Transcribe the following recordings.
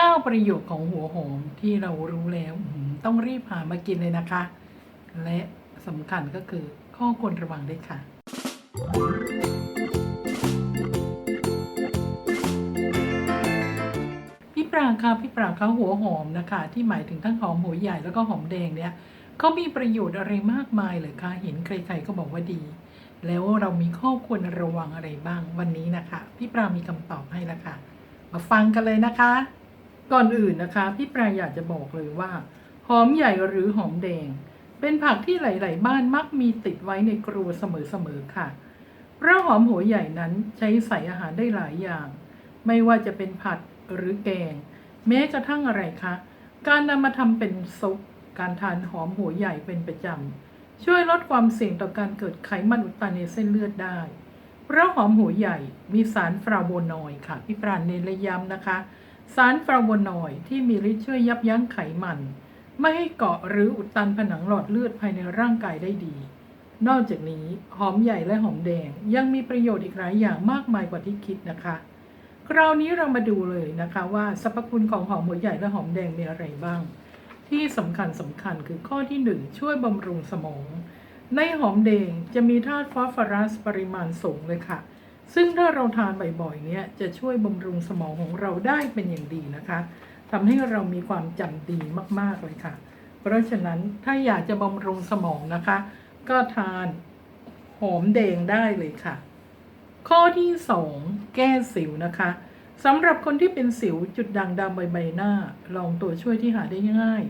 9 ประโยชน์ของหัวหอมที่เรารู้แล้วต้องรีบหามากินเลยนะคะ และสำคัญก็คือข้อควรระวังด้วยค่ะ พี่ปรางค่ะพี่ปรางคะหัวหอมนะคะ ที่หมายถึงทั้งหอมหัวใหญ่แล้วก็หอมแดงเนี่ยเขามีประโยชน์อะไรมากมายเลยคะเห็นใครๆก็บอกว่าดี แล้วเรามีข้อควรระวังอะไรบ้างวันนี้นะคะ พี่ปรางมีคำตอบให้แล้วค่ะมาฟังกันเลยนะคะ ก่อนอื่นนะคะ พี่ปรางอยากจะบอกเลยว่า หอมใหญ่หรือหอมแดง เป็นผักที่หลาย ๆ บ้านมักมีติดไว้ในครัวเสมอ ๆ ค่ะ เพราะหอมหัวใหญ่นั้นใช้ใส่อาหารได้หลายอย่าง ไม่ว่าจะเป็นผัดหรือแกง แม้กระทั่งอะไรคะ การนำมาทำเป็นซุป การทานหอมหัวใหญ่เป็นประจำ ช่วยลดความเสี่ยงต่อการเกิดไขมันอุดตันในเส้นเลือดได้ เพราะหอมหัวใหญ่มีสารฟลาโวนอยด์ค่ะ พี่ปราณเน้นและย้ำนะคะ สารฟลาโวนอยด์ที่มีฤทธิ์ช่วยยับยั้งไขมัน ไม่ให้เกาะหรืออุดตันผนังหลอดเลือดภายในร่างกายได้ดี นอกจากนี้หอมใหญ่และหอมแดงยังมีประโยชน์อีกหลายอย่างมากมายกว่าที่คิดนะคะ คราวนี้เรามาดูเลยนะคะว่าสรรพคุณของหอมหัวใหญ่และหอมแดงมีอะไรบ้าง ที่สำคัญสำคัญคือข้อที่หนึ่งช่วยบำรุงสมอง ในหอมแดงจะมีธาตุฟอสฟอรัสปริมาณสูงเลยค่ะ ซึ่งถ้าเราทานบ่อยๆเนี่ยจะช่วยบำรุงสมองของเราได้เป็นอย่างดีนะคะทำให้เรามีความจำดีมากๆเลยค่ะ เพราะฉะนั้นถ้าอยากจะบำรุงสมองนะคะ ก็ทานหอมแดงได้เลยค่ะ ข้อที่ 2 แก้สิวนะคะสำหรับคนที่เป็นสิวจุดด่างดำใบใบหน้า ลองตัวช่วยที่หาได้ง่าย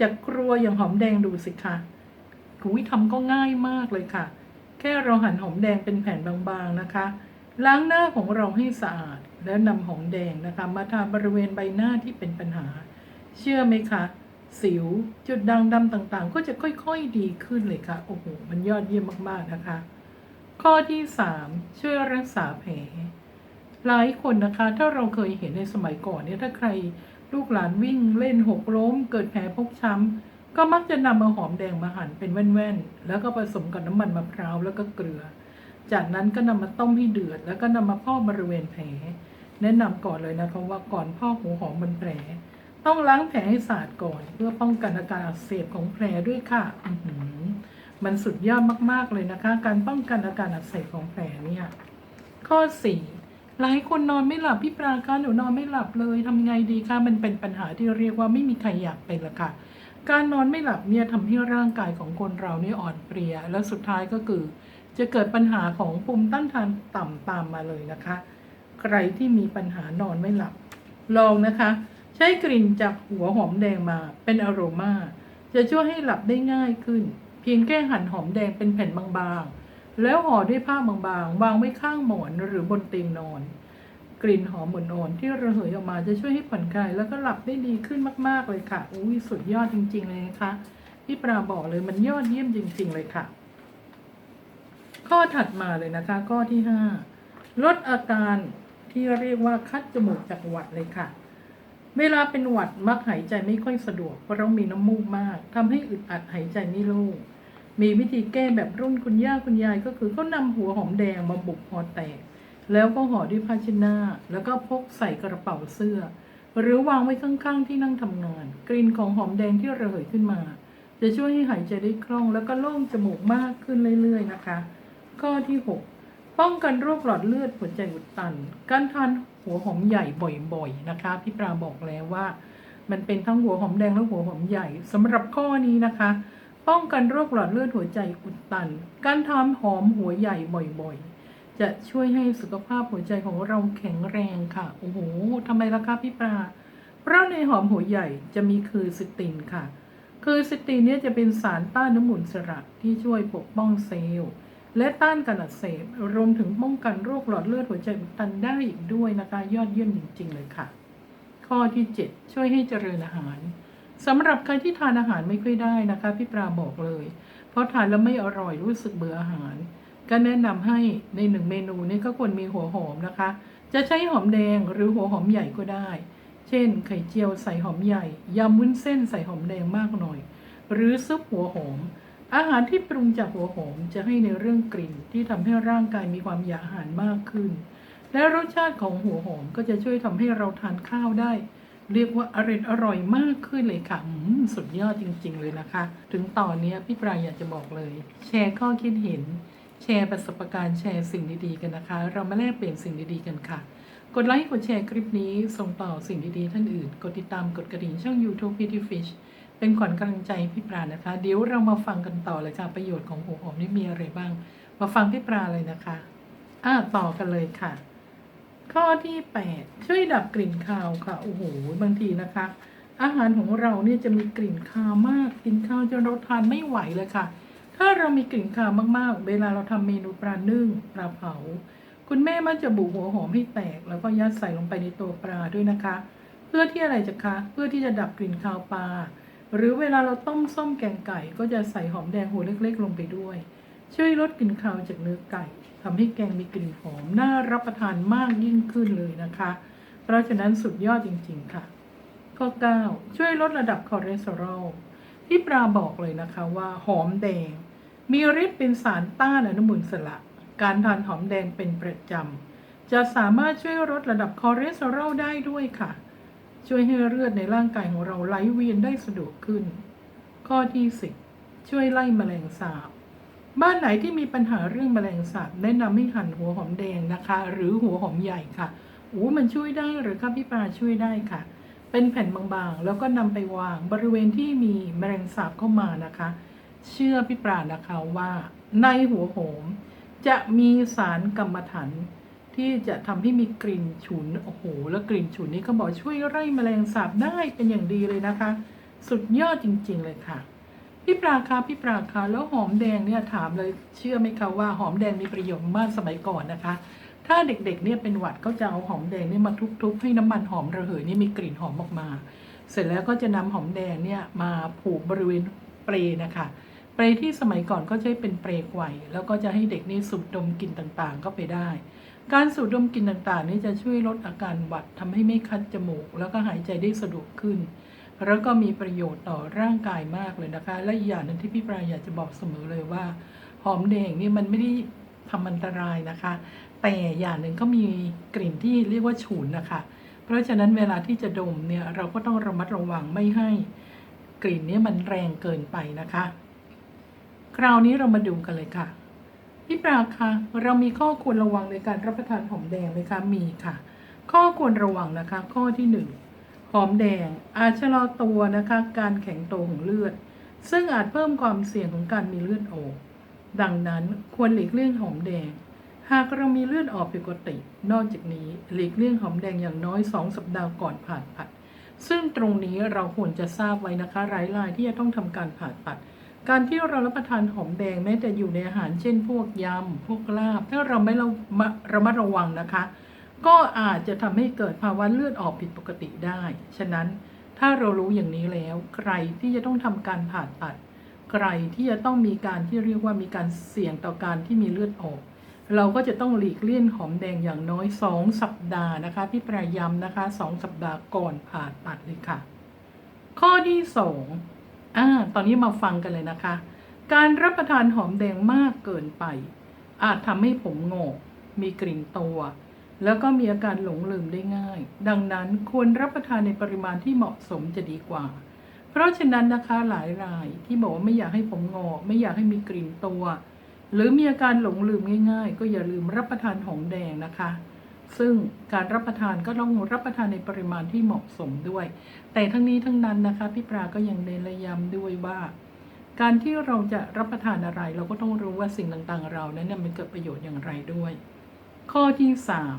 จากครัวอย่างหอมแดงดูสิคะคุยทำก็ง่ายมากเลยค่ะ แค่เราหั่นหอมแดงเป็นแผ่นบางๆนะคะ ล้างหน้าของเราให้สะอาด แล้วนำหอมแดงนะคะ มาทาบริเวณใบหน้าที่เป็นปัญหา เชื่อไหมคะ สิวจุดด่างดำต่างๆ ก็จะค่อยๆดีขึ้นเลยค่ะ โอ้โห มันยอดเยี่ยมมากๆนะคะ ข้อที่ 3 ช่วยรักษาแผล หลายคนนะคะ ถ้าเราเคยเห็นในสมัยก่อนเนี่ย ถ้าใครลูกหลานวิ่งเล่นหกล้ม เกิดแผลพกช้ำก็มักจะนำมาหอมแดงมาหั่นเป็นแว่นๆ แล้วก็ผสมกับน้ำมันมะพร้าวแล้วก็เกลือ จากนั้นก็นำมาต้มให้เดือด แล้วก็นำมาพอกบริเวณแผล แนะนำก่อนเลยนะคะว่าก่อนพอกหัวหอมบนแผล ต้องล้างแผลให้สะอาดก่อน เพื่อป้องกันอาการอักเสบของแผลด้วยค่ะอื้อหือมันสุดยอดมากๆเลยนะคะ การป้องกันอาการอักเสบของแผลเนี่ย ข้อ4หลายคนนอนไม่หลับพี่ปราคะหนูนอนไม่หลับเลยทำไงดีคะมันเป็นปัญหาที่เรียกว่าไม่มีใครอยากเป็นละค่ะ การนอนไม่หลับเนี่ยทำให้ร่างกายของคนเราเนี่ยอ่อนเพลีย และสุดท้ายก็คือ จะเกิดปัญหาของภูมิต้านทานต่ำตามมาเลยนะคะ ใครที่มีปัญหานอนไม่หลับ ลองนะคะ ใช้กลิ่นจากหัวหอมแดงมาเป็นอโรมา จะช่วยให้หลับได้ง่ายขึ้น เพียงแค่หั่นหอมแดงเป็นแผ่นบางๆ แล้วห่อด้วยผ้าบางๆ วางไว้ข้างหมอนหรือบนเตียงนอน กลิ่นหอมอ่อนๆที่ระเหยออกมาจะช่วยให้ผ่อนคลายแล้วก็หลับได้ดีขึ้นมาก ๆเลยค่ะอุ้ยสุดยอดจริง ๆ เลยนะคะพี่ปราบอกเลยมันยอดเยี่ยมจริง ๆ เลยค่ะ ข้อถัดมาเลยนะคะ ข้อที่ห้าลดอาการที่เรียกว่าคัดจมูกจากหวัดเลยค่ะ เวลาเป็นหวัดมักหายใจไม่ค่อยสะดวก เพราะเรามีน้ำมูกมากทำให้อึดอัดหายใจไม่โล่งมีวิธีแก้แบบรุ่นคุณย่าคุณยายก็คือเขานำหัวหอมแดงมาบุกหอแตก แล้วก็ห่อด้วยผ้าเช็ดหน้า แล้วก็พกใส่กระเป๋าเสื้อ หรือวางไว้ข้างๆที่นั่งทำงาน กลิ่นของหอมแดงที่ระเหยขึ้นมา จะช่วยให้หายใจได้คล่อง แล้วก็โล่งจมูกมากขึ้นเรื่อยๆนะคะ ข้อที่ 6 ป้องกันโรคหลอดเลือดหัวใจอุดตัน การทานหัวหอมใหญ่บ่อยๆนะคะพี่ปราบอกแล้วว่า มันเป็นทั้งหัวหอมแดงและหัวหอมใหญ่สำหรับข้อนี้นะคะ ป้องกันโรคหลอดเลือดหัวใจอุดตัน การทานหอมหัวใหญ่บ่อยๆ จะช่วยให้สุขภาพหัวใจของเราแข็งแรงค่ะโอ้โหทำไมล่ะคะพี่ปราเพราะในหอมหัวใหญ่จะมีคือซิตินค่ะ คือซิตินเนี่ยจะเป็นสารต้านน้ำมุนสระที่ช่วยปกป้องเซลล์ และต้านการอักเสบรวมถึงป้องกันโรคหลอดเลือดหัวใจตันได้อีกด้วยนะคะ ยอดเยี่ยมจริง ๆ เลยค่ะ ข้อที่ 7 ช่วยให้เจริญอาหารสำหรับใครที่ทานอาหารไม่ค่อยได้นะคะพี่ปราบอกเลย เพราะทานแล้วไม่อร่อยรู้สึกเบื่ออาหาร ก็แนะนำให้ในหนึ่งเมนูนี้ก็ควรมีหัวหอมนะคะ จะใช้หอมแดงหรือหัวหอมใหญ่ก็ได้ เช่น ไข่เจียวใส่หอมใหญ่ยำวุ้นเส้นใส่หอมแดงมากหน่อย หรือซุปหัวหอม อาหารที่ปรุงจากหัวหอมจะให้ในเรื่องกลิ่นที่ทำให้ร่างกายมีความอยากอาหารมากขึ้น และรสชาติของหัวหอมก็จะช่วยทำให้เราทานข้าวได้ เรียกว่าอร่อยอร่อยมากขึ้นเลยค่ะสุดยอดจริง ๆ เลยนะคะ ถึงตอนนี้พี่ปรายอยากจะบอกเลย แชร์ข้อคิดเห็น แชร์ประสบการณ์แชร์สิ่งดีๆกันนะคะ เรามาแลกเปลี่ยนสิ่งดีๆกันค่ะ กดไลค์กดแชร์คลิปนี้ส่งต่อสิ่งดีๆท่านอื่น กดติดตามกดกระดิ่งช่อง YouTube p t Fish เป็นขวัญกำลังใจพี่ปรานะคะ เดี๋ยวเรามาฟังกันต่อเลยค่ะประโยชน์ของหัวหอมนี่มีอะไรบ้าง มาฟังพี่ปราเลยนะคะอ่าต่อกันเลยค่ะ ข้อที่ 8 ช่วยดับกลิ่นคาวค่ะโอ้โหบางทีนะคะ อาหารของเราเนี่ยจะมีกลิ่นคาวมากกินข้าวจนเราทานไม่ไหวเลยค่ะ ถ้าเรามีกลิ่นคาวมากๆ เวลาเราทำเมนูปลานึ่งปลาเผา คุณแม่มักจะบุหัวหอมให้แตก แล้วก็ยัดใส่ลงไปในตัวปลาด้วยนะคะ เพื่อที่อะไรจะคะ เพื่อที่จะดับกลิ่นคาวปลา หรือเวลาเราต้มส้มแกงไก่ ก็จะใส่หอมแดงหัวเล็ก ๆ ลงไปด้วย ช่วยลดกลิ่นคาวจากเนื้อไก่ทำให้แกงมีกลิ่นหอมน่ารับประทานมากยิ่งขึ้นเลยนะคะ เพราะฉะนั้นสุดยอดจริง ๆ ค่ะ ข้อ 9 ช่วยลดระดับคอเลสเตอรอลพี่ปราบอกเลยนะคะว่าหอมแดง มีฤทธิ์เป็นสารต้านอนุมูลอิสระ การทานหอมแดงเป็นประจำจะสามารถช่วยลดระดับคอเลสเตอรอลได้ด้วยค่ะ ช่วยให้เลือดในร่างกายของเราไหลเวียนได้สะดวกขึ้น ข้อที่ 10 ช่วยไล่แมลงสาบ บ้านไหนที่มีปัญหาเรื่องแมลงสาบแนะนำให้หั่นหัวหอมแดงนะคะ หรือหัวหอมใหญ่ค่ะอู้มันช่วยได้หรือครับพี่ปลาช่วยได้ค่ะ เป็นแผ่นบางๆ แล้วก็นำไปวางบริเวณที่มีแมลงสาบเข้ามานะคะ เชื่อพี่ปรานะคะว่า ในหัวโหมจะมีสารกรรมฐาน ที่จะทำให้มีกลิ่นฉุนโอ้โหแล้วกลิ่นฉุนนี้ก็บอกช่วยไล่แมลงสาบได้เป็นอย่างดีเลยนะคะ สุดยอดจริง ๆ เลยค่ะพี่ปราคะพี่ปราคะแล้วหอมแดงเนี่ยถามเลยเชื่อไหมคะว่าหอมแดงมีประโยชน์มากสมัยก่อนนะคะ ถ้าเด็กๆเนี่ยเป็นหวัดก็จะเอาหอมแดงเนี่ยมาทุบๆให้น้ำมันหอมระเหยนี่มีกลิ่นหอมออกมา เสร็จแล้วก็จะนำหอมแดงเนี่ยมาผูกบริเวณเปลนะคะเปรย์ที่สมัยก่อนก็ใช้เป็นเปรย์ไกวแล้วก็จะให้เด็กนี่สูดดมกลิ่นต่างๆ ก็ไปได้ การสูดดมกลิ่นต่างๆ นี่จะช่วยลดอาการหวัดทำให้ไม่คัดจมูก แล้วก็หายใจได้สะดวกขึ้น แล้วก็มีประโยชน์ต่อร่างกายมากเลยนะคะ และอีกอย่างหนึงที่พี่ปรายอยากจะบอกเสมอเลยว่า หอมแดงนี่มันไม่ได้ทำอันตรายนะคะ แต่อย่างหนึ่งก็มีกลิ่นที่เรียกว่าฉุนนะคะ เพราะฉะนั้นเวลาที่จะดมเนี่ยเราก็ต้องระมัดระวังไม่ให้กลิ่นนี้มันแรงเกินไปนะคะ คราวนี้เรามาดูกันเลยค่ะ พี่ปราคะเรามีข้อควรระวังในการรับประทานหอมแดงไหมคะมีค่ะ ข้อควรระวังนะคะ ข้อที่หนึ่งหอมแดง อาจชะลอตัวนะคะ การแข็งตัวของเลือด ซึ่งอาจเพิ่มความเสี่ยงของการมีเลือดออก ดังนั้นควรหลีกเลี่ยงหอมแดง หากเรามีเลือดออกผิดปกติ นอกจากนี้หลีกเลี่ยงหอมแดงอย่างน้อย 2 สัปดาห์ก่อนผ่าตัด ซึ่งตรงนี้เราควรจะทราบไว้นะคะรายรายที่จะต้องทำการผ่าตัด การที่เรารับประทานหอมแดงแม้แต่อยู่ในอาหารเช่นพวกยำพวกลาบ ถ้าเราไม่ระมะระมัดระวังนะคะ ก็อาจจะทำให้เกิดภาวะเลือดออกผิดปกติได้ ฉะนั้นถ้าเรารู้อย่างนี้แล้ว ใครที่จะต้องทำการผ่าตัด ใครที่จะต้องมีการที่เรียกว่ามีการเสี่ยงต่อการที่มีเลือดออก เราก็จะต้องหลีกเลี่ยงหอมแดงอย่างน้อย 2 สัปดาห์นะคะ พี่ประยำนะคะ 2 สัปดาห์ก่อนผ่าตัดเลยค่ะ ข้อที่ 2 อ่าตอนนี้มาฟังกันเลยนะคะ การรับประทานหอมแดงมากเกินไป อาจทำให้ผมงอกมีกลิ่นตัว แล้วก็มีอาการหลงลืมได้ง่าย ดังนั้นควรรับประทานในปริมาณที่เหมาะสมจะดีกว่า เพราะฉะนั้นนะคะหลายรายที่บอกว่าไม่อยากให้ผมงอกไม่อยากให้มีกลิ่นตัว หรือมีอาการหลงลืมง่าย ๆ ก็อย่าลืมรับประทานหอมแดงนะคะ ซึ่งการรับประทานก็ต้องรับประทานในปริมาณที่เหมาะสมด้วย แต่ทั้งนี้ทั้งนั้นนะคะพี่ปราก็ยังเน้นระย้ำด้วยว่า การที่เราจะรับประทานอะไร เราก็ต้องรู้ว่าสิ่งต่างๆ เรานั้นเนี่ยมันเกิดประโยชน์อย่างไรด้วย ข้อที่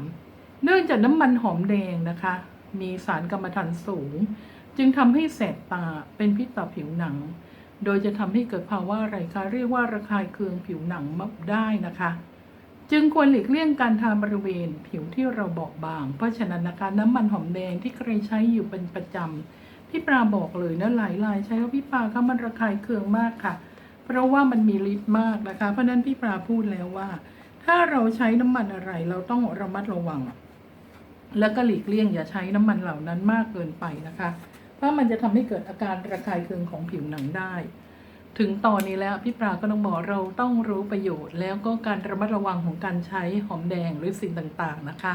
3 เนื่องจากน้ำมันหอมแดงนะคะ มีสารกรรมฐานสูง จึงทำให้แสบตาเป็นพิษต่อผิวหนัง โดยจะทำให้เกิดภาวะอะไรคะเรียกว่าระคายเคืองผิวหนังมักได้นะคะ จึงควรหลีกเลี่ยงการทาบริเวณผิวที่เราบอบบาง เพราะฉะนั้นนะคะน้ำมันหอมแดงที่ใครใช้อยู่เป็นประจำพี่ปลาบอกเลยนะหลายรายใช้ว่าพี่ปลาก็มันระคายเคืองมากค่ะ เพราะว่ามันมีฤทธิ์มากนะคะ เพราะฉะนั้นพี่ปลาพูดแล้วว่า ถ้าเราใช้น้ำมันอะไรเราต้องระมัดระวัง แล้วก็หลีกเลี่ยงอย่าใช้น้ำมันเหล่านั้นมากเกินไปนะคะ เพราะมันจะทำให้เกิดอาการระคายเคืองของผิวหนังได้ ถึงตอนนี้แล้วพี่ปราก็ต้องบอกเราต้องรู้ประโยชน์ แล้วก็การระมัดระวังของการใช้หอมแดงหรือสิ่งต่างๆนะคะ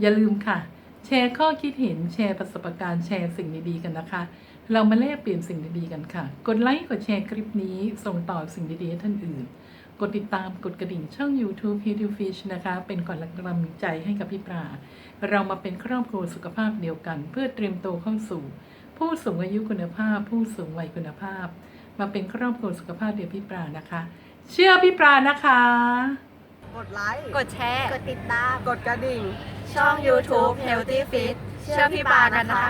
อย่าลืมค่ะ แชร์ข้อคิดเห็นแชร์ประสบการณ์แชร์สิ่งดีๆกันนะคะ เรามาแลกเปลี่ยนสิ่งดีๆกันค่ะ กดไลค์กดแชร์คลิปนี้ส่งต่อสิ่งดีๆให้ท่านอื่น กดติดตามกดกระดิ่งช่อง YouTube h i t u Fish นะคะ เป็นก่อนกำลังใจให้กับพี่ปรา เรามาเป็นครอบครัวสุขภาพเดียวกัน เพื่อเตรียมตัวเข้าสู่ ผู้สูงอายุคุณภาพ ผู้สูงวัยคุณภาพ มาเป็นครอบครัวสุขภาพเดียวพี่ปรานะคะ เชื่อพี่ปรานะคะ กดไลค์ กดแชร์ กดติดตาม กดกระดิ่ง ช่อง YouTube Healthy Fit เชื่อพี่ปากันนะคะ